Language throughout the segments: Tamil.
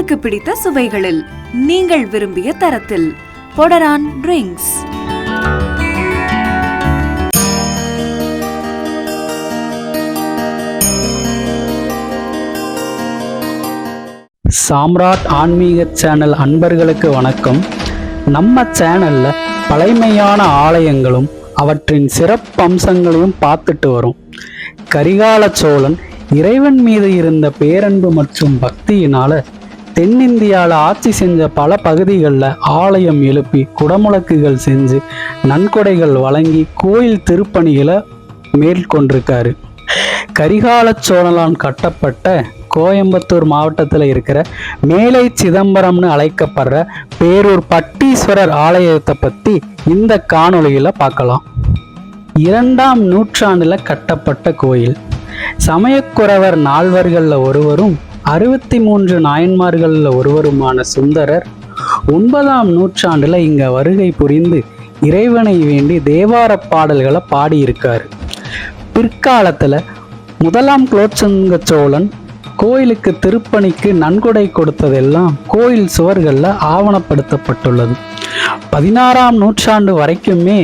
உங்களுக்கு பிடித்த சுவைகளில் நீங்கள் விரும்பிய தரத்தில் பொடரான் ட்ரிங்க்ஸ் சாம்ராட் ஆன்மீக சேனல் அன்பர்களுக்கு வணக்கம். நம்ம சேனல்ல பழைமையான ஆலயங்களும் அவற்றின் சிறப்பம்சங்களையும் பார்த்துட்டு வரும். கரிகால சோழன் இறைவன் மீது இருந்த பேரன்பு மற்றும் பக்தியினால தென்னிந்தியாவில் ஆட்சி செஞ்ச பல பகுதிகளில் ஆலயம் எழுப்பி குடமுழக்குகள் செஞ்சு நன்கொடைகள் வழங்கி கோயில் திருப்பணிகளை மேற்கொண்டிருக்காரு. கரிகால சோழலான் கட்டப்பட்ட கோயம்புத்தூர் மாவட்டத்தில் இருக்கிற மேலை சிதம்பரம்னு அழைக்கப்படுற பேரூர் பட்டீஸ்வரர் ஆலயத்தை பற்றி இந்த காணொளியில் பார்க்கலாம். இரண்டாம் நூற்றாண்டில் கட்டப்பட்ட கோயில். சமயக்குறவர் நால்வர்களில் ஒருவரும் அறுபத்தி மூன்று நாயன்மார்களில் ஒருவருமான சுந்தரர் ஒன்பதாம் நூற்றாண்டில் இங்கே வருகை புரிந்து இறைவனை வேண்டி தேவார பாடல்களை பாடியிருக்கார். பிற்காலத்தில் முதலாம் குலோச்சங்க சோழன் கோயிலுக்கு திருப்பணிக்கு நன்கொடை கொடுத்ததெல்லாம் கோயில் சுவர்களில் ஆவணப்படுத்தப்பட்டுள்ளது. பதினாறாம் நூற்றாண்டு வரைக்குமே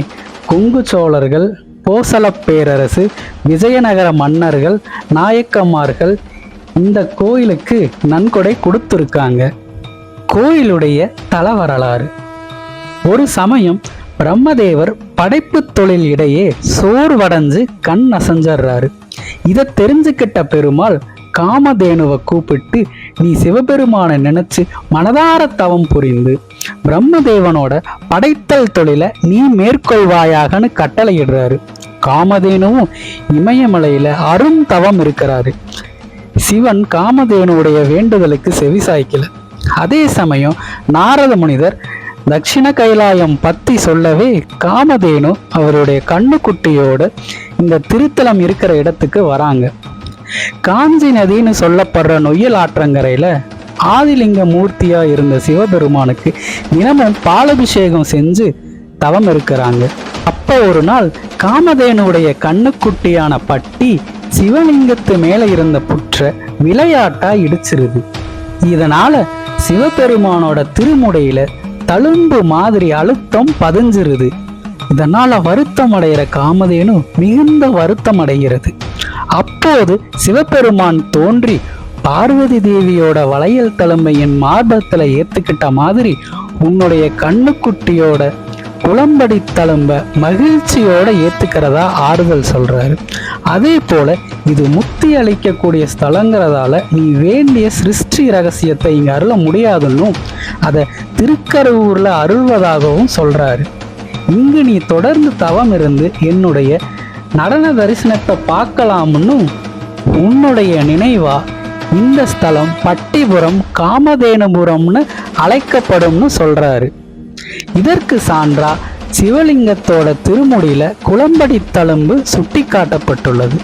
கொங்கு சோழர்கள் போசள பேரரசு விஜயநகர மன்னர்கள் நாயக்கமார்கள் இந்த கோயிலுக்கு நன்கொடை கொடுத்துருக்காங்க. கோயிலுடைய தல வரலாறு. ஒரு சமயம் பிரம்மதேவர் படைப்பு தொழில் இடையே சோர்வடைஞ்சு கண் அசஞ்சர்றாரு. இதை தெரிஞ்சுக்கிட்ட பெருமாள் காமதேனுவை கூப்பிட்டு நீ சிவபெருமானை நினைச்சு மனதார தவம் புரிந்து பிரம்மதேவனோட படைத்தல் தொழிலை நீ மேற்கொள்வாயாகன்னு கட்டளையிடுறாரு. காமதேனுவும் இமயமலையில அரும் தவம் இருக்கிறாரு. சிவன் காமதேனுடைய வேண்டுதலுக்கு செவிசாய்க்கல அதே சமயம் நாரத முனிதர் தட்சிண கைலாயம் பத்தி சொல்லவே காமதேனு அவருடைய கண்ணுக்குட்டியோடு இந்த திருத்தலம் இருக்கிற இடத்துக்கு வராங்க. காஞ்சி நதின்னு சொல்லப்படுற நொய்யல் ஆற்றங்கரையில் ஆதிலிங்க மூர்த்தியா இருந்த சிவபெருமானுக்கு தினமும் பாலபிஷேகம் செஞ்சு தவம் இருக்கிறாங்க. அப்போ ஒரு நாள் காமதேனுடைய கண்ணுக்குட்டியான பட்டி சிவலிங்கத்து மேல இருந்த புற்ற விளையாட்டா இடிச்சிருது. இதனால சிவபெருமானோட திருமுடையில தழும்பு மாதிரி அழுத்தம் பதிஞ்சிருது. இதனால வருத்தம் அடைகிற காமதேனு மிகுந்த வருத்தம் அடைகிறது. அப்போது சிவபெருமான் தோன்றி பார்வதி தேவியோட வளையல் தலைமை என் மார்பத்துல ஏத்துக்கிட்ட மாதிரி உன்னுடைய கண்ணுக்குட்டியோட குளம்படி தழும்ப மகிழ்ச்சியோட ஏத்துக்கிறதா ஆறுதல் சொல்றாரு. அதே போல இது முத்தி அளிக்கக்கூடிய ஸ்தலங்கிறதால நீ வேண்டிய சிருஷ்டி ரகசியத்தை இங்க அருள முடியாதுன்னும் அதை திருக்கருவூரில் அருள்வதாகவும் சொல்றாரு. இங்கு நீ தொடர்ந்து தவம் இருந்து என்னுடைய நடன தரிசனத்தை பார்க்கலாம்னு உன்னுடைய நினைவா இந்த ஸ்தலம் பட்டிபுரம் காமதேனபுரம்னு அழைக்கப்படும்னு சொல்றாரு. இதற்கு சான்றா சிவலிங்கத்தோட திருமுடியில குளம்படி தழும்பு சுட்டி காட்டப்பட்டுள்ளது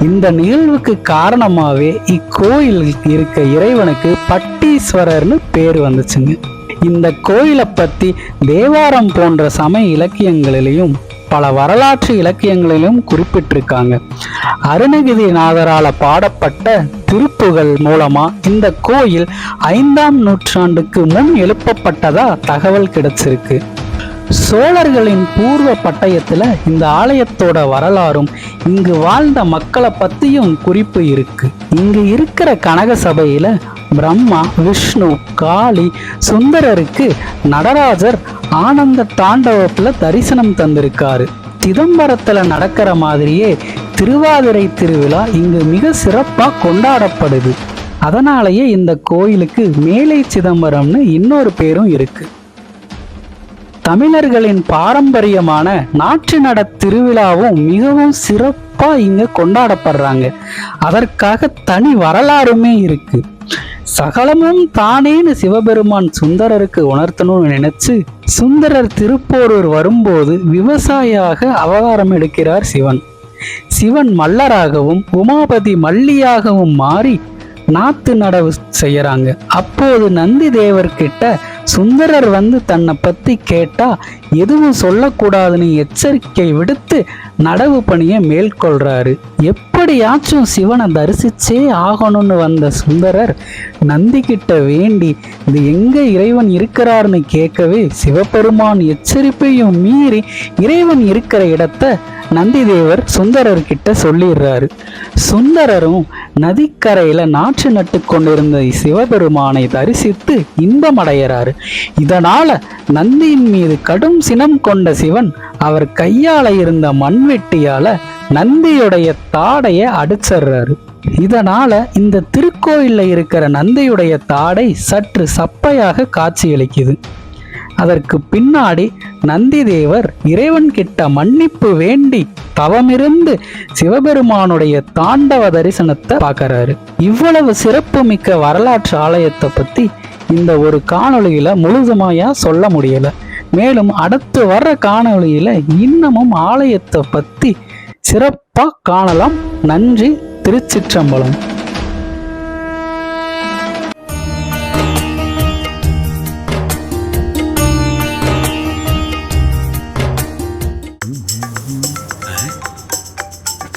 இந்த நிகழ்வுக்கு காரணமாகவே இக்கோயில் இருக்க இறைவனுக்கு பட்டீஸ்வரர்னு பேர் வந்துச்சுங்க. இந்த கோயிலை பற்றி தேவாரம் போன்ற சமய இலக்கியங்களிலையும் பல வரலாற்று இலக்கியங்களிலும் குறிப்பிட்டிருக்காங்க. அருணகிரிநாதரால் பாடப்பட்ட திருப்புகள் மூலமா இந்த கோயில் ஐந்தாம் நூற்றாண்டுக்கு முன் எழுப்பப்பட்டதா தகவல் கிடைச்சிருக்கு. சோழர்களின் பூர்வ பட்டயத்தில் இந்த ஆலயத்தோட வரலாறும் இங்கு வாழ்ந்த மக்களை பற்றியும் குறிப்பு இருக்கு. இங்கு இருக்கிற கனக சபையில் பிரம்மா விஷ்ணு காளி சுந்தரருக்கு நடராஜர் ஆனந்த தாண்டவத்தில் தரிசனம் தந்திருக்காரு. சிதம்பரத்தில் நடக்கிற மாதிரியே திருவாதிரை திருவிழா இங்கு மிக சிறப்பாக கொண்டாடப்படுது. அதனாலேயே இந்த கோயிலுக்கு மேலை சிதம்பரம்னு இன்னொரு பேரும் இருக்குது தமிழர்களின் பாரம்பரியமான நாற்று நட திருவிழாவும் மிகவும் சிறப்பா இங்க கொண்டாடப்படுறாங்க. அதற்காக தனி வரலாறுமே இருக்கு. சகலமும் தானேன்னு சிவபெருமான் சுந்தரருக்கு உணர்த்தணும்னு நினைச்சு சுந்தரர் திருப்போரூர் வரும்போது விவசாயியாக அவதாரம் எடுக்கிறார் சிவன். சிவன் மல்லராகவும் உமாபதி மல்லியாகவும் மாறி நாத்து நடவு செய்யறாங்க. அப்போது நந்தி தேவர்கிட்ட சுந்தரர் வந்து தன்னை பற்றி கேட்டால் எதுவும் சொல்லக்கூடாதுன்னு எச்சரிக்கை விடுத்து நடவு பணியை மேற்கொள்றாரு. எப்படியாச்சும் சிவனை தரிசிச்சே ஆகணும்னு வந்த சுந்தரர் நந்திக்கிட்ட வேண்டி இது எங்க இறைவன் இருக்கிறார்னு கேட்கவே சிவபெருமான் எச்சரிப்பையும் மீறி இறைவன் இருக்கிற இடத்த நந்திதேவர் சுந்தரர் கிட்ட சொல்லிடுறாரு. சுந்தரரும் நதிக்கரையில நாற்று நட்டு கொண்டிருந்த சிவபெருமானை தரிசித்து இன்பமடைகிறாரு இதனால நந்தியின் மீது கடும் சினம் கொண்ட சிவன் அவர் கையால இருந்த மண் மண்வெட்டியால நந்தியுடைய தாடைய அடிச்சிடுறாரு. இதனால இந்த திருக்கோயில்ல இருக்கிற நந்தியுடைய தாடை சற்று சப்பையாக காட்சியளிக்குது. அதற்கு பின்னாடி நந்திதேவர் இறைவன் கிட்ட மன்னிப்பு வேண்டி தவமிருந்து சிவபெருமானுடைய தாண்டவ தரிசனத்தை பார்க்கறாரு. இவ்வளவு சிறப்புமிக்க வரலாற்று ஆலயத்தை பத்தி இந்த ஒரு காணொளியில முழுதுமையா சொல்ல முடியல. மேலும் அடுத்து வர்ற காணொளியில இன்னமும் ஆலயத்தை பத்தி சிறப்பா காணலாம். நன்றி திருச்சிற்றம்பலம்.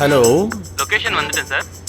ஹலோ. லொகேஷன் வந்துட்டேன் சார்